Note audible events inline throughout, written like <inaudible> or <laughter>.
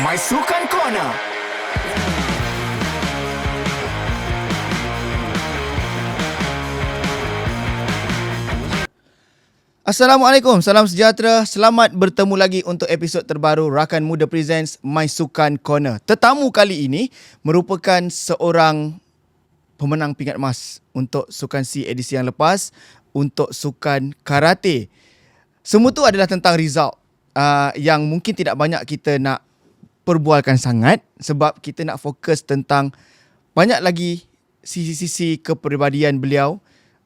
My Sukan Corner. Assalamualaikum, salam sejahtera. Selamat bertemu lagi untuk episod terbaru Rakan Muda Presents My Sukan Corner. Tetamu kali ini merupakan seorang pemenang pingat emas untuk Sukan C edisi yang lepas untuk Sukan Karate. Semua tu adalah tentang result uh, yang mungkin tidak banyak kita nak perbualkan sangat sebab kita nak fokus tentang banyak lagi sisi-sisi kepribadian beliau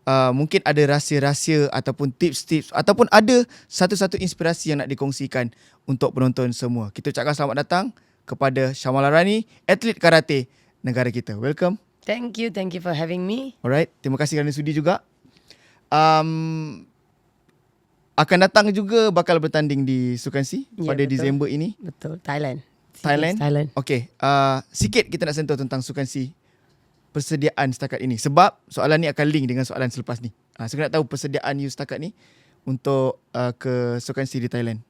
uh, mungkin ada rahsia-rahsia ataupun tips-tips ataupun ada satu-satu inspirasi yang nak dikongsikan untuk penonton semua. Kita ucapkan selamat datang kepada Syamala Rani, atlet karate negara kita. Welcome. Thank you, thank you for having me. Alright, terima kasih kerana sudi juga. Um, akan datang juga bakal bertanding di Sukan Ya, pada betul. Disember ini. Betul, Thailand. Thailand? Thailand. Okey, uh, sikit kita nak sentuh tentang Sukan C persediaan setakat ini. Sebab soalan ni akan link dengan soalan selepas ni. Uh, saya nak tahu persediaan you setakat ni untuk uh, ke Sukan C di Thailand.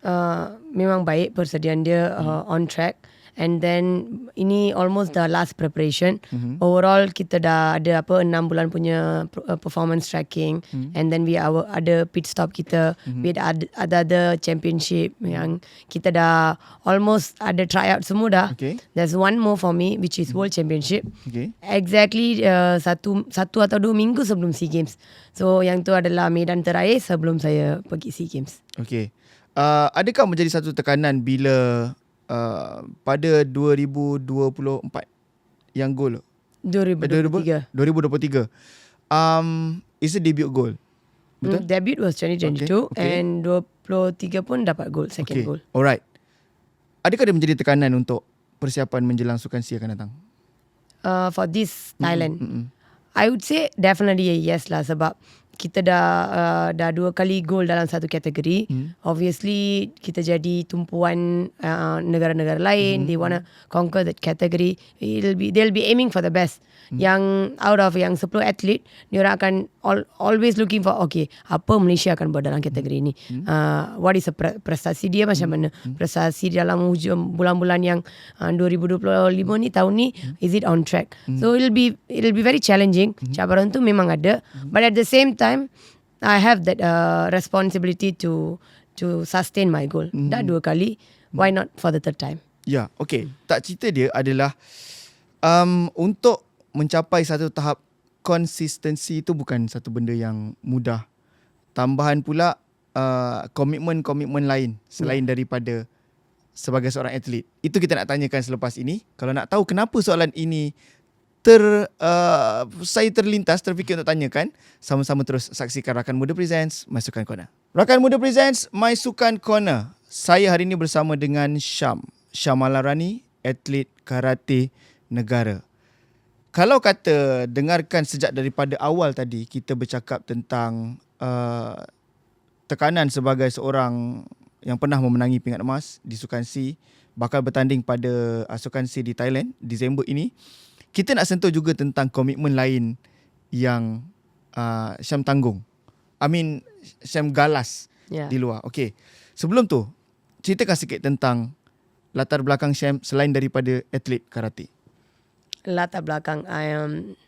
Uh, memang baik persediaan dia uh, on track. And then ini almost the last preparation. Mhm. Overall kita dah ada apa 6 bulan punya uh, performance tracking Mhm. and then we our ada pit stop kita with ada ada ada championship yang kita dah almost ada tryout semua dah. Okay. There's one more for me which is world championship. Okay. Exactly uh, satu satu atau dua minggu sebelum SEA Games. So yang tu adalah medan terakhir sebelum saya pergi SEA Games. Okay. Uh, adakah menjadi satu tekanan bila uh, pada 2024 yang gol 2023. 2023 um is a debut goal betul Mm, debut was 2022 Okay, okay. and 23 pun dapat gol, second goal. alright adakah dia menjadi tekanan untuk persiapan menjelang sukan C akan datang Uh, for this Thailand. mm-mm. I would say definitely a yes lah sebab kita dah uh, dah dua kali gol dalam satu kategori. Hmm. Obviously kita jadi tumpuan uh, negara-negara Hmm. lain. They wanna conquer that category. It'll be they'll be aiming for the best. Hmm. Yang out of yang 10 atlet, orang akan all, always looking for okay, apa Malaysia akan buat dalam kategori ini. Uh, what is a pre- prestasi dia macam mana? Prestasi dalam hujung bulan-bulan yang uh, 2025 ni tahun ni is it on track? So it'll be it'll be very challenging. Cabaran tu memang ada, but at the same time I have that uh, responsibility to to sustain my goal. Dah dua kali, why not for the third time? Ya, okay. Tak cerita dia adalah um, untuk mencapai satu tahap konsistensi itu bukan satu benda yang mudah. Tambahan pula uh, komitmen-komitmen lain selain daripada sebagai seorang atlet. Itu kita nak tanyakan selepas ini. Kalau nak tahu kenapa soalan ini ter uh, saya terlintas terfikir untuk tanyakan, sama-sama terus saksikan Rakan Muda Presents My Sukan Corner. Rakan Muda Presents My Sukan Corner. Saya hari ini bersama dengan Syam, Syamala Rani, atlet karate negara. Kalau kata dengarkan sejak daripada awal tadi kita bercakap tentang uh, tekanan sebagai seorang yang pernah memenangi pingat emas di Sukan C bakal bertanding pada uh, Sukan C di Thailand Disember ini kita nak sentuh juga tentang komitmen lain yang uh, Syam tanggung. I mean Syam galas Yeah. di luar. Okey sebelum tu ceritakan sikit tentang latar belakang Syam selain daripada atlet karate. Latar belakang I um,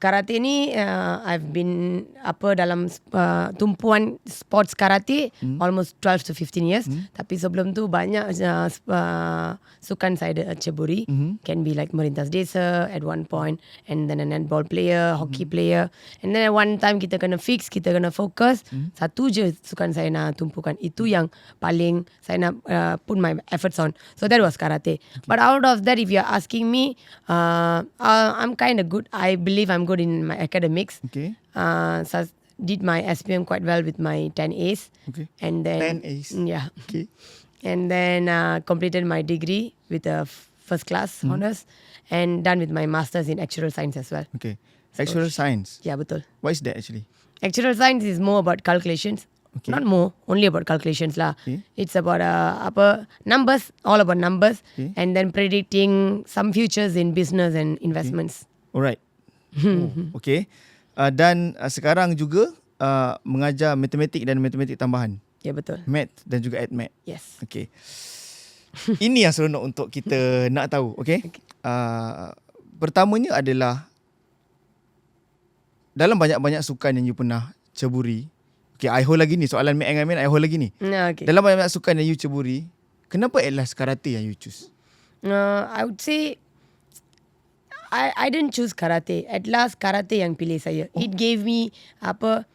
karate ni uh, I've been apa dalam uh, tumpuan sports karate hmm. almost 12 to 15 years. Hmm. tapi sebelum tu banyak uh, uh, sukan saya ada ceburi Mhm. can be like Merintas Desa at one point and then a netball player hockey player. And then at one time kita kena fix kita kena fokus satu je sukan saya nak tumpukan. Itu yang paling saya nak uh, put my efforts on. So that was karate. But out of that if you're asking me uh, uh, I'm kind of good. I believe I'm good in my academics okey uh, sus- did my SPM quite well with my 10 A's okey and then 10 A's. yeah okey and then uh, completed my degree with a first class honors and done with my masters in actuarial science as well. Okay. Actual science. Yeah, betul. What is that actually? Actuarial science is more about calculations. Okay. Not more, only about calculations lah. Okay. It's about uh, apa numbers, all about numbers, Okay. and then predicting some futures in business and investments. Alright. Oh, okay. Uh, dan uh, sekarang juga uh, mengajar matematik dan matematik tambahan. Ya yeah, betul. Math dan juga AdMath. Yes. Okay. ini yang seronok untuk kita <laughs> nak tahu, okay? okay. Uh, pertamanya adalah dalam banyak-banyak sukan yang you pernah ceburi. Okay, I hold lagi ni. Soalan Mek dengan Min, I hold lagi ni. Nah, okay. Dalam banyak-banyak sukan yang you ceburi, kenapa at last karate yang you choose? Uh, I would say I I didn't choose karate. At last karate yang pilih saya. Oh. It gave me apa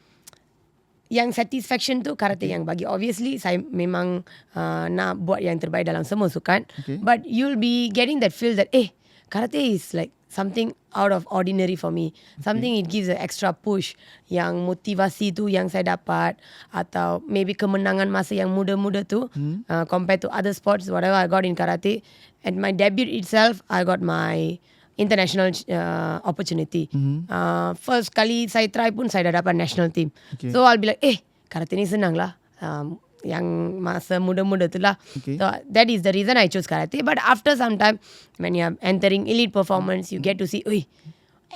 yang satisfaction tu karate okay. yang bagi. Obviously saya memang uh, nak buat yang terbaik dalam semua sukan. Okay. But you'll be getting that feel that eh karate is like something out of ordinary for me. Something it gives an extra push. Yang motivasi tu yang saya dapat atau maybe kemenangan masa yang muda-muda tu Hmm. uh, compared to other sports whatever I got in karate. At my debut itself, I got my international uh, opportunity. Mhm. Uh, first kali saya try pun saya dah dapat national team. Okay. So I'll be like, eh karate ni senang lah. Um, yang masa muda-muda tu lah. Okay. So that is the reason I chose karate. But after some time, when you're entering elite performance, you get to see, oi,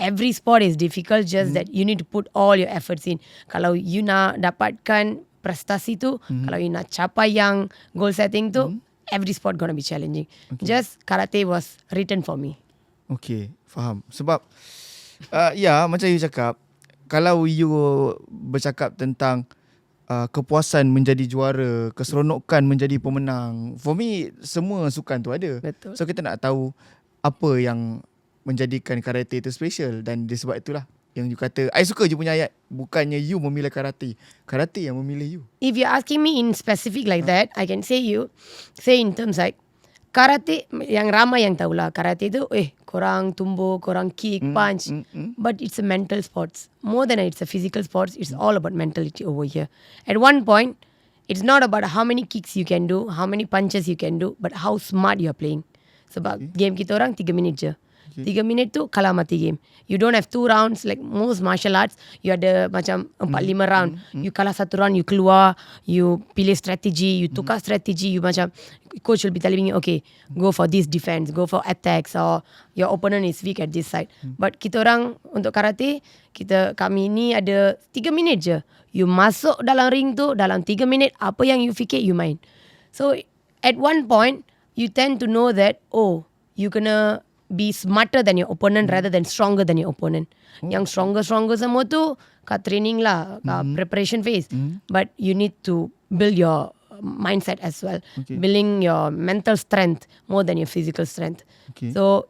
every sport is difficult. Just that you need to put all your efforts in. Kalau you nak dapatkan prestasi tu, kalau you nak capai yang goal setting tu, every sport gonna be challenging. Just karate was written for me. Okay, faham. Sebab, uh, ya macam you cakap, kalau you bercakap tentang uh, kepuasan menjadi juara, keseronokan menjadi pemenang, for me, semua sukan tu ada. Betul. So, kita nak tahu apa yang menjadikan karate itu special dan disebab itulah yang you kata, I suka je punya ayat. Bukannya you memilih karate. Karate yang memilih you. if you're asking me in specific like that, I can say you say in terms like karate yang ramai yang tahulah karate tu eh korang tumbuh, korang kick, punch. mm, mm. But it's a mental sports. More than it's a physical sports, it's all about mentality over here. At one point, it's not about how many kicks you can do, how many punches you can do, but how smart you're playing. Sebab game kita orang 3 minit je. 3 minit tu kalah mati game. You don't have two rounds like most martial arts. You ada macam 4 5 round. You kalah satu round, you keluar, you pilih strategi, you tukar strategi, you macam coach will be telling you, okay, go for this defense, go for attacks or your opponent is weak at this side. But kita orang untuk karate, kita kami ni ada 3 minit je. You masuk dalam ring tu dalam 3 minit apa yang you fikir you main. So at one point you tend to know that oh you kena be smarter than your opponent hmm. rather than stronger than your opponent. Oh. Yang stronger stronger semua tu kat training lah, kat hmm. preparation phase. Hmm. But you need to build your mindset as well. Okay. Building your mental strength more than your physical strength. Okay. So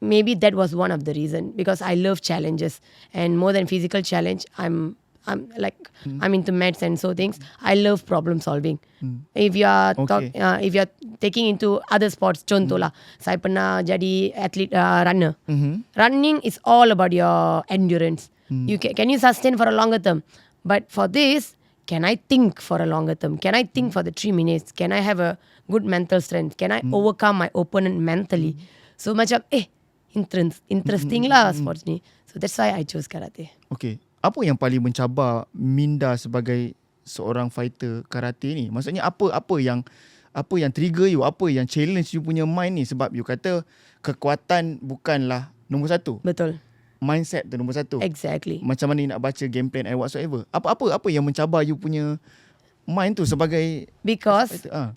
maybe that was one of the reason because I love challenges and more than physical challenge, I'm I'm like hmm. I'm into maths and so things. I love problem solving. Hmm. If you are talk, uh, if you are taking into other sports, contoh lah, hmm. saya pernah jadi athlete uh, runner. Mhm. Running is all about your endurance. You can, can you sustain for a longer term? But for this, can I think for a longer term? Can I think for the three minutes? Can I have a good mental strength? Can I overcome my opponent mentally? So macam eh interest, interesting lah sports ni. So that's why I chose karate. Okay. Apa yang paling mencabar Minda sebagai seorang fighter karate ni? Maksudnya apa apa yang apa yang trigger you? Apa yang challenge you punya mind ni? Sebab you kata kekuatan bukanlah nombor satu. Betul. Mindset tu nombor satu. Exactly. Macam mana you nak baca game plan and whatsoever. Apa apa apa yang mencabar you punya mind tu sebagai Because fighter? Ah.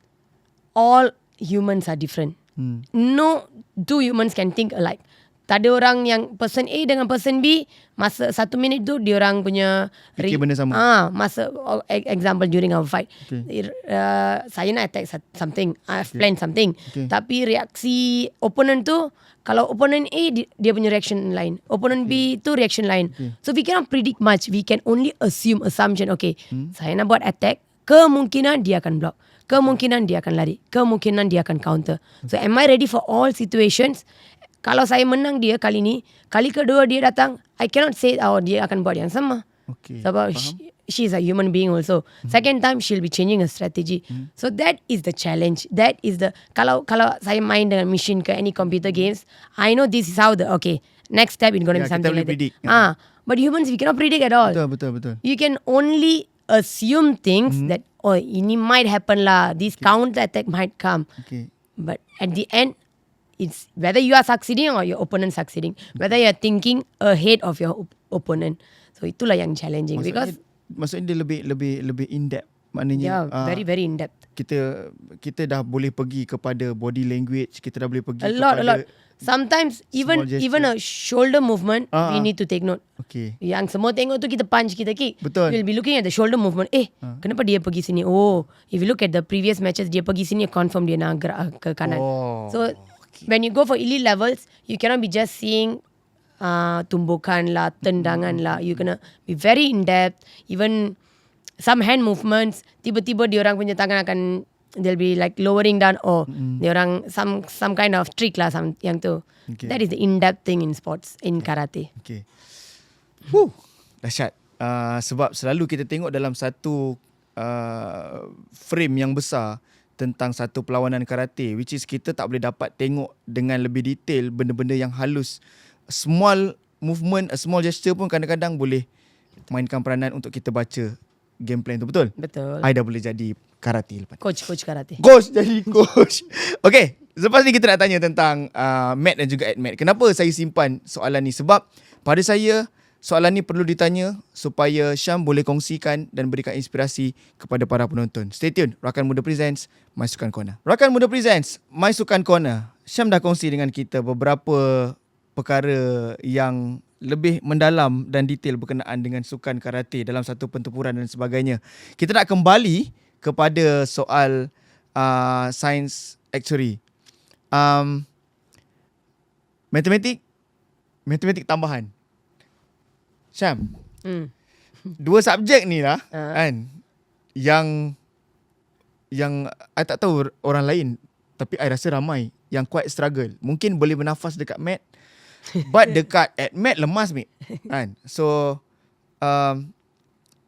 all humans are different. Hmm. No two humans can think alike. Tak ada orang yang person A dengan person B masa satu minit tu dia orang punya Fikir benda sama. Ah, masa oh, e- example during our fight. Okay. Uh, saya nak attack something, I've planned something. Okay. Tapi reaksi opponent tu kalau opponent A di- dia punya reaction lain, opponent B tu reaction lain. Okay. So we cannot predict much. We can only assume assumption. Okay, Hmm. saya nak buat attack, kemungkinan dia akan block. Kemungkinan dia akan lari. Kemungkinan dia akan counter. So am I ready for all situations? Kalau saya menang dia kali ni, kali kedua dia datang, I cannot say oh dia akan buat yang sama. Okay. Sebab she, she's a human being also. Second time she'll be changing her strategy. So that is the challenge. That is the kalau kalau saya main dengan machine ke any computer games, I know this is how the okay next step is going to Yeah, be kita something like predict. that. Ah, but humans we cannot predict at all. Betul betul betul. You can only assume things that oh ini might happen lah. This counter attack might come. Okay. But at the end, it's whether you are succeeding or your opponent succeeding. Whether you are thinking ahead of your op- opponent. So itulah yang challenging Maksudnya, because maksudnya dia lebih lebih lebih in depth. Maknanya yeah, ah, very very in depth. kita kita dah boleh pergi kepada body language, kita dah boleh pergi A lot, a kepada lot. Sometimes even even a shoulder movement, Ah, we ah. need to take note. Okay. Yang semua tengok tu kita punch, kita kick. Betul. We'll be looking at the shoulder movement. Eh, kenapa dia pergi sini? Oh, if you look at the previous matches, dia pergi sini, confirm dia nak gerak ke kanan. Oh, So, when you go for elite levels, you cannot be just seeing uh, tumbukan lah, tendangan lah. You gonna be very in depth. Even some hand movements, tiba-tiba dia orang punya tangan akan they'll be like lowering down or dia orang some some kind of trick lah some yang tu. Okay. That is the in depth thing in sports in karate. Okay. Huh, dahsyat. Uh, sebab selalu kita tengok dalam satu uh, frame yang besar tentang satu perlawanan karate which is kita tak boleh dapat tengok dengan lebih detail benda-benda yang halus. Small movement, a small gesture pun kadang-kadang boleh mainkan peranan untuk kita baca game plan tu betul? Betul. I dah boleh jadi karate lepas. Coach coach karate. Coach jadi coach. <laughs> Okay, selepas ni kita nak tanya tentang uh, Matt dan juga Matt. Kenapa saya simpan soalan ni? Sebab pada saya soalan ni perlu ditanya supaya Syam boleh kongsikan dan berikan inspirasi kepada para penonton. Stay tune. Rakan Muda Presents My Sukan Corner. Rakan Muda Presents My Sukan Corner. Syam dah kongsi dengan kita beberapa perkara yang lebih mendalam dan detail berkenaan dengan sukan karate dalam satu pertempuran dan sebagainya. Kita nak kembali kepada soal uh, science actuary. Um, matematik, matematik tambahan. Syam, Hmm. dua subjek ni lah Ah. kan yang yang I tak tahu orang lain tapi I rasa ramai yang quite struggle. Mungkin boleh bernafas dekat mat but dekat at mat lemas mate. Kan? So um,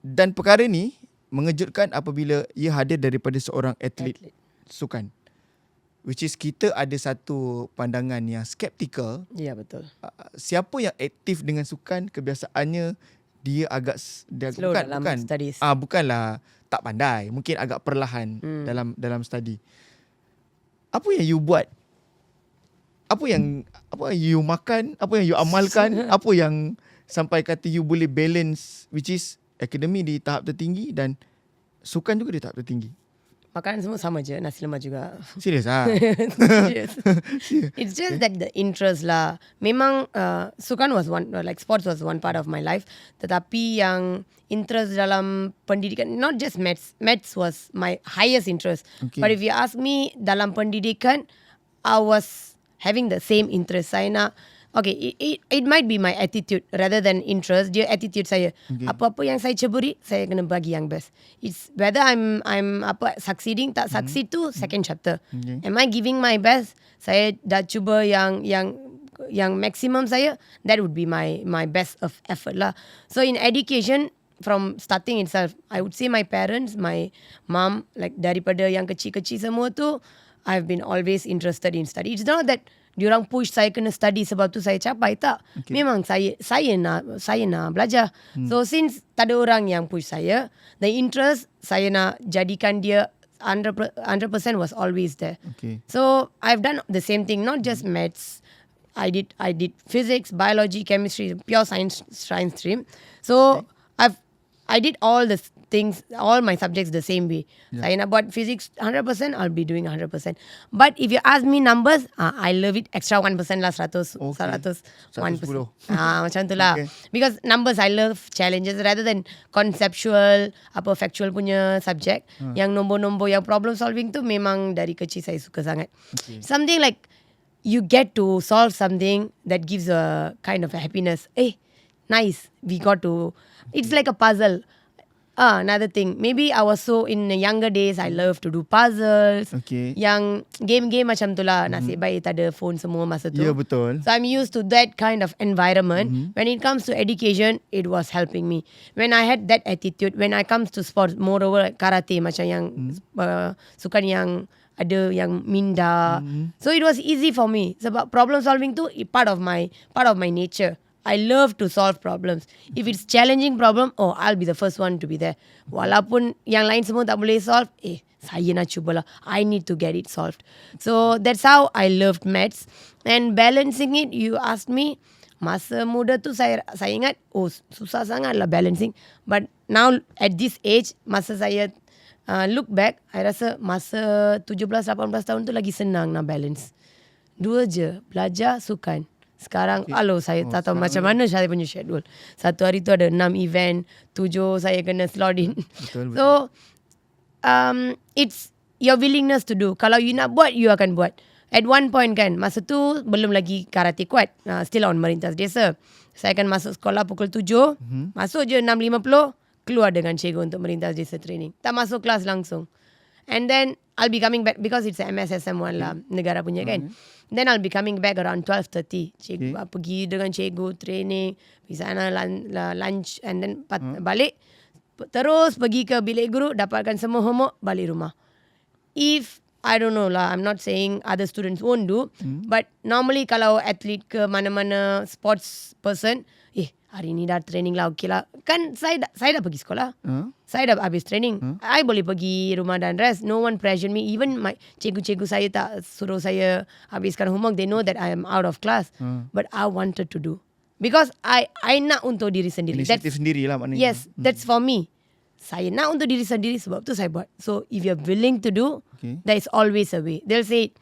dan perkara ni mengejutkan apabila ia hadir daripada seorang atlet, Atlet. sukan. Which is kita ada satu pandangan yang skeptical. Ya betul. uh, siapa yang aktif dengan sukan kebiasaannya dia agak dia Slow bukan dalam bukan. studies. ah bukanlah tak pandai. Mungkin agak perlahan Hmm. dalam dalam study. Apa yang you buat? Apa yang apa yang you makan? Apa yang you amalkan? <laughs> Apa yang sampai kata you boleh balance which is akademi di tahap tertinggi dan sukan juga di tahap tertinggi Makanan semua sama je, nasi lemak juga. <laughs> serius ah <laughs> <laughs> Serious. It's just that the interest lah. Memang uh, sukan was one, uh, like sports was one part of my life. Tetapi yang interest dalam pendidikan, not just maths. Maths was my highest interest. Okay. But if you ask me dalam pendidikan, I was having the same interest. Saya nak, okay, it, it, it might be my attitude rather than interest. Dia attitude saya. Okay. Apa-apa yang saya ceburi, saya kena bagi yang best. It's whether I'm I'm apa succeeding tak succeed tu second chapter. Okay. Am I giving my best? Saya dah cuba yang yang yang maximum saya. That would be my my best of effort lah. So in education from starting itself, I would say my parents, my mom, like daripada yang kecil-kecil semua tu, I've been always interested in study. It's not that diorang push saya kena study sebab tu saya capai tak. Okay. Memang saya saya nak saya nak belajar. Hmm. So since tak ada orang yang push saya, the interest saya nak jadikan dia 100% 100% was always there. okay So I've done the same thing, not just maths. I did I did physics, biology, chemistry, pure science science stream. So I've I did all the things, all my subjects the same way. Saya nak buat physics 100%, I'll be doing 100%. But if you ask me numbers, uh, I love it extra 1% lah 100, Okay. 100, 1%. 110. Ah, macam tu lah. Okay. Because numbers I love challenges rather than conceptual apa factual punya subject. Hmm. Yang nombor-nombor yang problem solving tu memang dari kecil saya suka sangat. Okay. Something like you get to solve something that gives a kind of a happiness. Eh, nice. We got to it's like a puzzle. Ah, another thing. Maybe I was so in the younger days I love to do puzzles. Okay. Yang game-game macam tu lah. Nasib baik tak ada phone semua masa tu. ya betul So I'm used to that kind of environment. Mm-hmm. When it comes to education, it was helping me. When I had that attitude, when I comes to sports, moreover karate macam yang Mm-hmm. uh, sukan yang ada yang minda. Mm-hmm. So it was easy for me. Sebab problem solving tu part of my part of my nature. I love to solve problems. If it's challenging problem, oh I'll be the first one to be there. Walaupun yang lain semua tak boleh solve, eh saya nak cuba lah. I need to get it solved. So that's how I loved maths. And balancing it, you asked me, masa muda tu saya saya ingat, oh susah sangat lah balancing. But now at this age, masa saya uh, look back, I rasa masa 17-18 tahun tu lagi senang nak balance. Dua je, belajar, sukan. Sekarang, okay. alo saya Oh, tak tahu macam mana saya punya schedule. Satu hari tu ada 6 event, tujuh saya kena slot in. Betul, <laughs> betul. So, um, it's your willingness to do. Kalau you nak buat, you akan buat. At one point kan, masa tu belum lagi karate kuat. Uh, still on Merintas Desa. Saya akan masuk sekolah pukul 7. Mm-hmm. Masuk je 6.50. Keluar dengan cikgu untuk Merintas Desa training. Tak masuk kelas langsung. And then I'll be coming back because it's a MSSM1 lah. Negara punya kan. Then I'll be coming back around 12.30. Cikgu okay. pergi dengan cikgu training. Pergi sana lunch and then pat- balik. Terus pergi ke bilik guru. Dapatkan semua homework. Balik rumah. If I don't know lah, I'm not saying other students won't do, but normally kalau athlete ke mana-mana sports person, hari ni dah training lah, okay lah. Kan saya dah, saya dah pergi sekolah. Huh? Saya dah habis training. I boleh pergi rumah dan rest. No one pressure me. Even my cikgu-cikgu saya tak suruh saya habiskan homework. They know that I am out of class. But I wanted to do. Because I I nak untuk diri sendiri. That's Inisiatif sendiri lah maknanya. Yes, that's for me. Saya nak untuk diri sendiri sebab tu saya buat. So if you're willing to do, Okay. there is always a way. They'll say,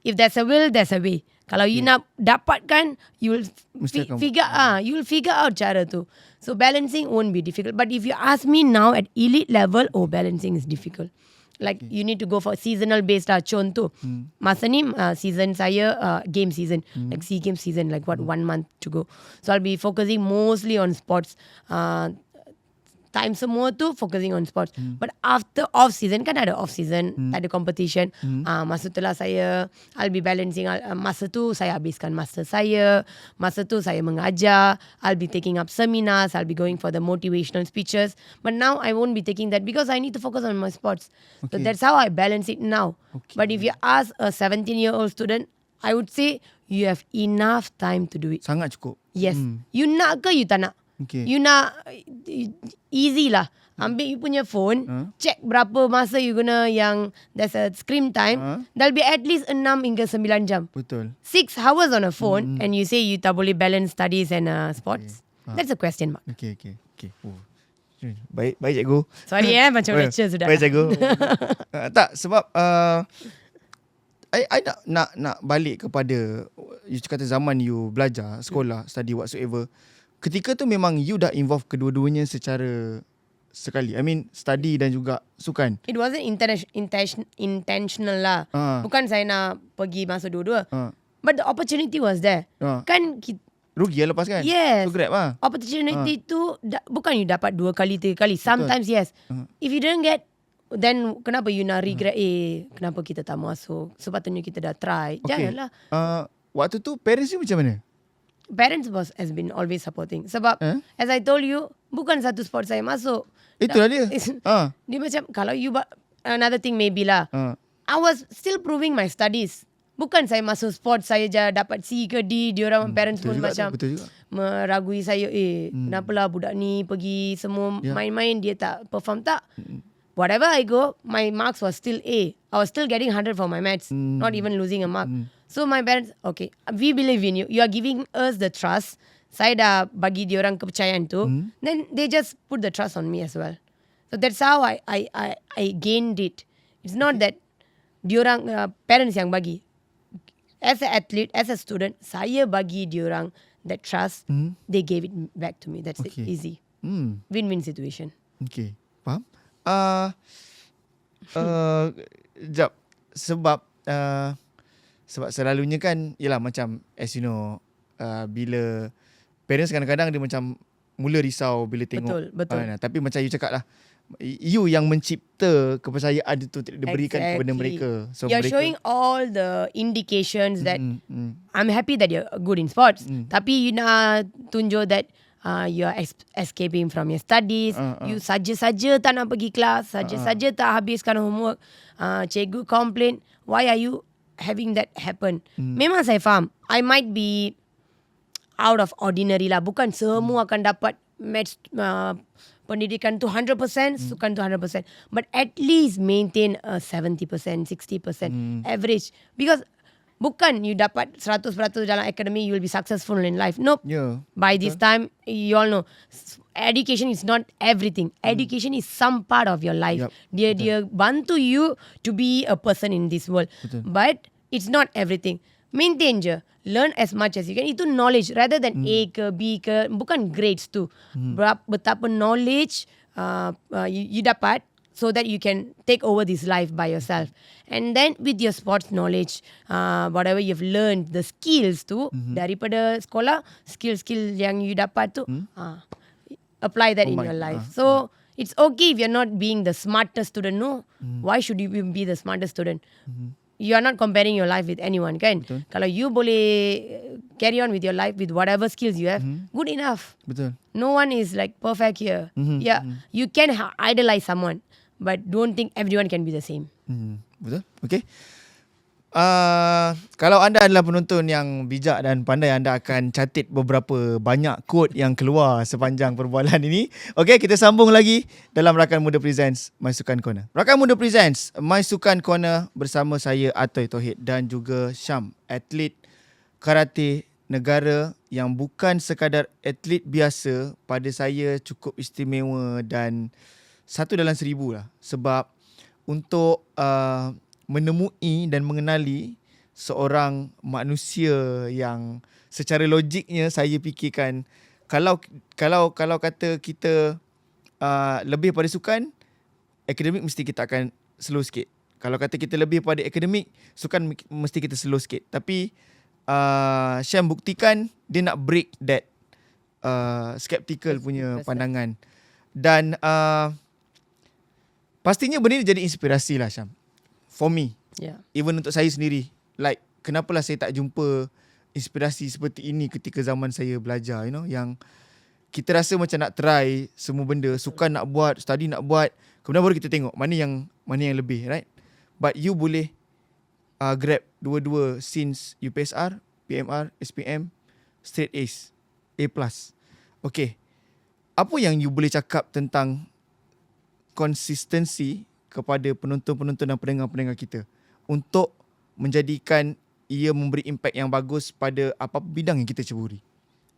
if there's a will, there's a way. Kalau you nak dapatkan, you will Mesti fi- figure ah, you will figure out cara tu. So balancing won't be difficult. But if you ask me now at elite level, oh balancing is difficult. Like you need to go for seasonal based lah. Contoh, masa ni uh, season saya uh, game season, like sea game season, like what one month to go. So I'll be focusing mostly on sports. Uh, time semua tu focusing on sports. Hmm. But after off season kan ada off season, hmm. tak ada competition. Hmm. Uh, masa tu lah saya I'll be balancing uh, masa tu saya habiskan masa saya. Masa tu saya mengajar, I'll be taking up seminars, I'll be going for the motivational speeches. But now I won't be taking that because I need to focus on my sports. So Okay. that's how I balance it now. Okay. But if you ask a 17 year old student, I would say you have enough time to do it. Sangat cukup. Yes. Hmm. You nak ke you tak nak? Okay. You nak easy lah. Ambil you punya phone, Huh? check berapa masa you guna yang there's a screen time. Huh? There'll be at least 6 hingga 9 jam. Betul. 6 hours on a phone and you say you tak boleh balance studies and uh, sports. That's a question mark. Okay, okay. okay. Oh. Baik, baik cikgu. Sorry <laughs> eh, macam Baik, lecture sudah. Baik cikgu. <laughs> uh, tak, sebab uh, I, I nak, nak nak balik kepada you kata zaman you belajar, sekolah, study whatsoever. Ketika tu memang you dah involve kedua-duanya secara sekali. I mean study dan juga sukan. It wasn't intention, intention, intentional lah. Ah. Bukan saya nak pergi masuk dua-dua. Ha. But the opportunity was there. Ha. Kan kita, Rugi lah lepas kan? Yes. So grab lah. Opportunity tu da, bukan you dapat dua kali, tiga kali. Sometimes yes. Uh-huh. If you didn't get, then kenapa you nak regret? Eh, kenapa kita tak masuk? Sepatutnya kita dah try. Janganlah. Uh, waktu tu parents you macam mana? Parents was has been always supporting. Sebab Eh? as I told you, bukan satu sport saya masuk. Itulah dia. Ha. Dia macam kalau you another thing maybe lah. Ha. I was still proving my studies. Bukan saya masuk sport saya je dapat C ke D. Dia orang parents pun juga macam betul juga. meragui saya. Eh, hmm. kenapalah budak ni pergi semua Ya. main-main dia tak perform tak. Whatever I go, my marks was still A. I was still getting 100 for my maths. Hmm. Not even losing a mark. So my parents, okay, we believe in you. You are giving us the trust. Saya dah bagi dia orang kepercayaan tu. Hmm. Then they just put the trust on me as well. So that's how I I I, I gained it. It's not that diorang uh, parents yang bagi. As an athlete, as a student, saya bagi diorang that trust. Hmm. They gave it back to me. That's Okay. it. Easy. Hmm. Win-win situation. Okay. Faham? Uh, uh, <laughs> jap. Sebab uh, sebab selalunya kan yalah macam as you know uh, bila parents kadang-kadang dia macam mula risau bila tengok Betul, betul. Uh, tapi macam you cakap lah you yang mencipta kepercayaan itu diberikan kepada Exactly. mereka. So you're mereka, showing all the indications that Mm, mm. I'm happy that you're good in sports. Mm. Tapi you nak tunjuk that uh, you're ex- escaping from your studies. Uh, uh. You saja-saja tak nak pergi kelas. Saja-saja tak habiskan homework. Uh, cikgu complain. Why are you having that happen? Mm. Memang saya faham. I might be out of ordinary lah. Bukan semua akan dapat match uh, pendidikan tu 100%, sukan tu 100%. But at least maintain a 70%, 60% average. Because Bukan you dapat 100% dalam academy you will be successful in life. Nope. Ya. By this time, you all know, education is not everything. Education is some part of your life. Yup, Dia dia bantu you to be a person in this world. Betul. But it's not everything. Maintain je. Learn as much as you can. Itu knowledge rather than A ke B ke. Bukan grades tu. Berapa betapa knowledge uh, uh, you, you dapat so that you can take over this life by yourself. And then with your sports knowledge, uh, whatever you've learned, the skills tu daripada sekolah, skill-skill yang you dapat tu, uh, apply that in Combine. your life. Ah, so it's okay if you're not being the smartest student. No, why should you be the smartest student? You are not comparing your life with anyone, kan? Betul. Kalau you boleh uh, carry on with your life with whatever skills you have, good enough. Betul. No one is like perfect here. Mhm, Yeah, you can ha- idolize someone, but don't think everyone can be the same. Hmm, betul. Okey. Uh, kalau anda adalah penonton yang bijak dan pandai anda akan catit beberapa banyak quote yang keluar sepanjang perbualan ini. Okey, kita sambung lagi dalam Rakan Muda Presents My Sukan Corner. Rakan Muda Presents My Sukan Corner bersama saya Atoy Tohid dan juga Syam, atlet karate negara yang bukan sekadar atlet biasa pada saya cukup istimewa dan satu dalam seribu lah sebab untuk uh, menemui dan mengenali seorang manusia yang secara logiknya saya fikirkan kalau kalau kalau kata kita uh, lebih pada sukan akademik mesti kita akan slow sikit. Kalau kata kita lebih pada akademik, sukan mesti kita slow sikit. Tapi uh, Syam buktikan dia nak break that uh, skeptical punya pandangan. Dan uh, pastinya benda ni jadi inspirasi lah Syam. For me, Yeah. even untuk saya sendiri. Like, kenapalah saya tak jumpa inspirasi seperti ini ketika zaman saya belajar, you know, yang kita rasa macam nak try semua benda, sukan nak buat, study nak buat, kemudian baru kita tengok mana yang mana yang lebih, right? But you boleh uh, grab dua-dua since UPSR, PMR, SPM, straight A's, A+. Okay. Apa yang you boleh cakap tentang konsistensi kepada penonton-penonton dan pendengar-pendengar kita untuk menjadikan ia memberi impact yang bagus pada apa bidang yang kita ceburi.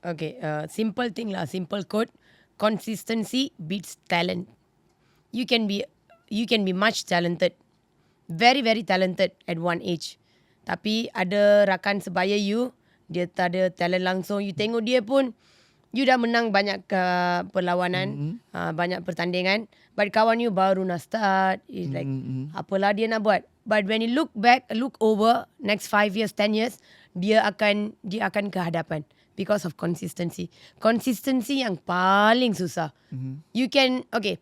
Okay, uh, simple thing lah, simple quote. Consistency beats talent. You can be, you can be much talented, very very talented at one age. Tapi ada rakan sebaya you, dia tak ada talent langsung. You tengok dia pun, you dah menang banyak uh, perlawanan, mm-hmm. uh, banyak pertandingan. But kawan you baru nak start, is like Mm-mm. apalah dia nak buat. But when you look back, look over next five years, ten years, dia akan dia akan ke hadapan because of consistency. Consistency yang paling susah. Mm-hmm. You can okay,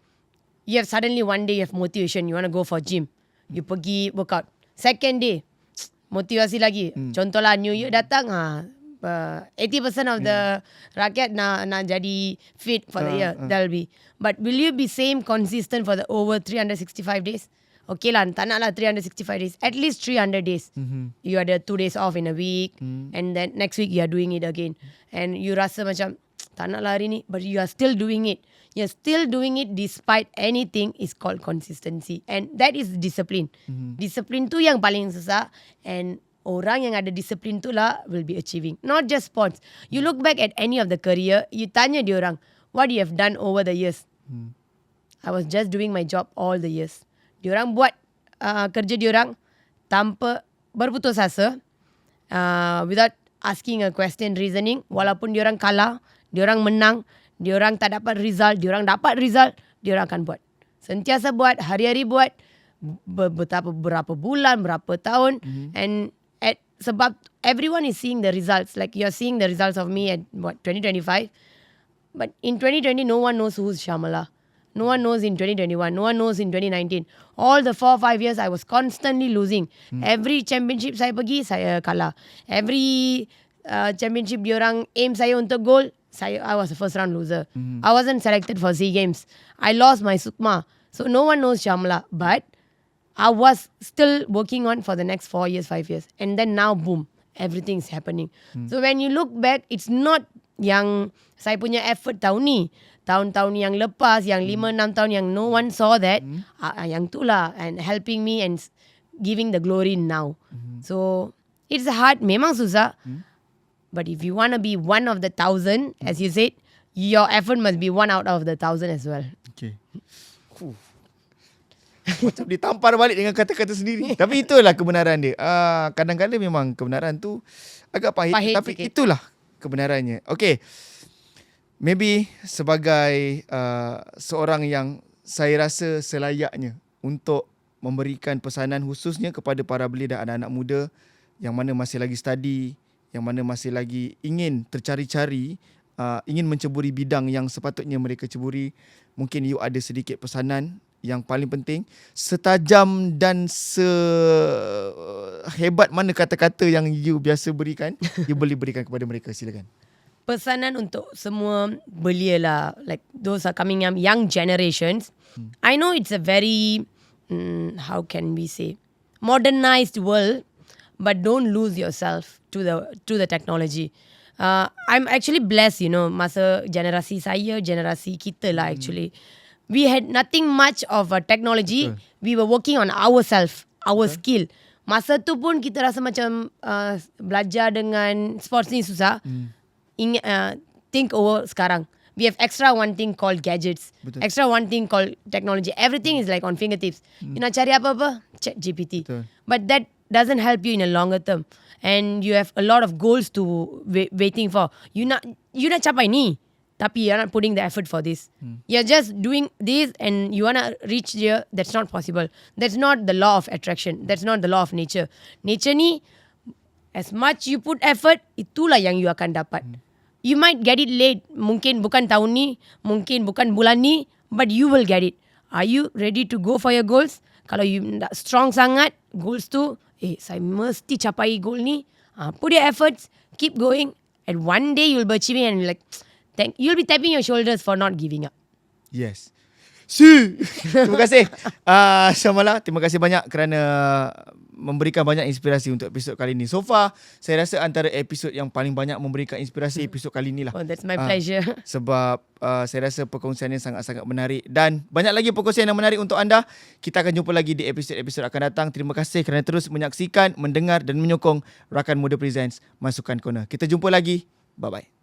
you have suddenly one day you have motivation, you want to go for gym, you pergi workout. Second day, <tsk> motivasi lagi. Hmm. Contohlah New Year datang, ha, uh, 80% of the rakyat nak nak jadi fit for the Ah, year. ah. That'll be. But will you be same consistent for the over 365 days? Okay lah, tak nak lah 365 days. At least 300 days. Mm-hmm. You ada two days off in a week. Hmm. And then next week you are doing it again. And you rasa macam, tak nak lah hari ni. But you are still doing it. You're still doing it despite anything is called consistency. And that is discipline. Mhm. Discipline tu yang paling susah. And orang yang ada disiplin tu lah will be achieving. Not just sports. You look back at any of the career, you tanya dia orang, what you have done over the years. Hmm. I was just doing my job all the years. Diorang buat uh, kerja diorang tanpa berputus asa uh, without asking a question reasoning walaupun diorang kalah, diorang menang, diorang tak dapat result, diorang dapat result, diorang akan buat. Sentiasa buat, hari-hari buat betapa berapa bulan, berapa tahun mm-hmm. and at sebab everyone is seeing the results like you're seeing the results of me at what 2025 but in 2020, no one knows who's Shamala. No one knows in 2021. No one knows in 2019. All the four five years, I was constantly losing. Hmm. Every championship saya pergi, saya uh, kalah. Every uh, championship diorang aim saya untuk goal, saya I was the first round loser. Hmm. I wasn't selected for SEA Games. I lost my Sukma. So no one knows Shamala. But I was still working on for the next four years, five years. And then now, boom, everything's happening. So when you look back, it's not yang saya punya effort tahun ni. Tahun-tahun yang lepas, yang lima, enam tahun yang no one saw that. ah, ah, yang tu lah. And helping me and giving the glory now. So It's hard. Memang susah. Hmm. But if you want to be one of the thousand, as you said, your effort must be one out of the thousand as well. Okay. <laughs> <laughs> Macam ditampar balik dengan kata-kata sendiri. <laughs> Tapi itulah kebenaran dia. Uh, kadang-kadang memang kebenaran tu agak pahit. Pahit tapi sikit. itulah kebenarannya. Okay. Maybe sebagai uh, seorang yang saya rasa selayaknya untuk memberikan pesanan khususnya kepada para belia dan anak-anak muda yang mana masih lagi study, yang mana masih lagi ingin tercari-cari, uh, ingin menceburi bidang yang sepatutnya mereka ceburi. Mungkin you ada sedikit pesanan yang paling penting setajam dan sehebat mana kata-kata yang you biasa berikan <laughs> you boleh berikan kepada mereka silakan Pesanan untuk semua belia lah. Like those are coming up young generations. I know it's a very, mm, how can we say, modernized world, but don't lose yourself to the to the technology. Uh, I'm actually blessed, you know, masa generasi saya, generasi kita lah actually. We had nothing much of a technology. We were working on ourselves, our skill. Masa tu pun kita rasa macam uh, belajar dengan sports ni susah. Ing, uh, think over sekarang. We have extra one thing called gadgets. Betul. Extra one thing called technology. Everything is like on fingertips. You nak cari apa-apa? Check GPT. Betul. But that doesn't help you in a longer term. And you have a lot of goals to wait, waiting for. You nak you nak capai ni. Tapi you're not putting the effort for this. You're just doing this and you wanna reach there. That's not possible. That's not the law of attraction. That's not the law of nature. Nature ni, as much you put effort, itulah yang you akan dapat. You might get it late. Mungkin bukan tahun ni, mungkin bukan bulan ni, but you will get it. Are you ready to go for your goals? Kalau you strong sangat, goals tu, eh, saya mesti capai goal ni. Uh, put your efforts, keep going, and one day you'll be achieving and like, thank, you'll be tapping your shoulders for not giving up. Yes. Si. Terima kasih. Uh, <laughs> Syamala, terima kasih banyak kerana memberikan banyak inspirasi untuk episod kali ini. So far, saya rasa antara episod yang paling banyak memberikan inspirasi episod kali ini lah. Oh, that's my Ah, pleasure. <laughs> Sebab uh, saya rasa perkongsiannya sangat-sangat menarik dan banyak lagi perkongsian yang menarik untuk anda. Kita akan jumpa lagi di episod-episod akan datang. Terima kasih kerana terus menyaksikan, mendengar dan menyokong Rakan Muda Presents Masukan Corner. Kita jumpa lagi. Bye-bye.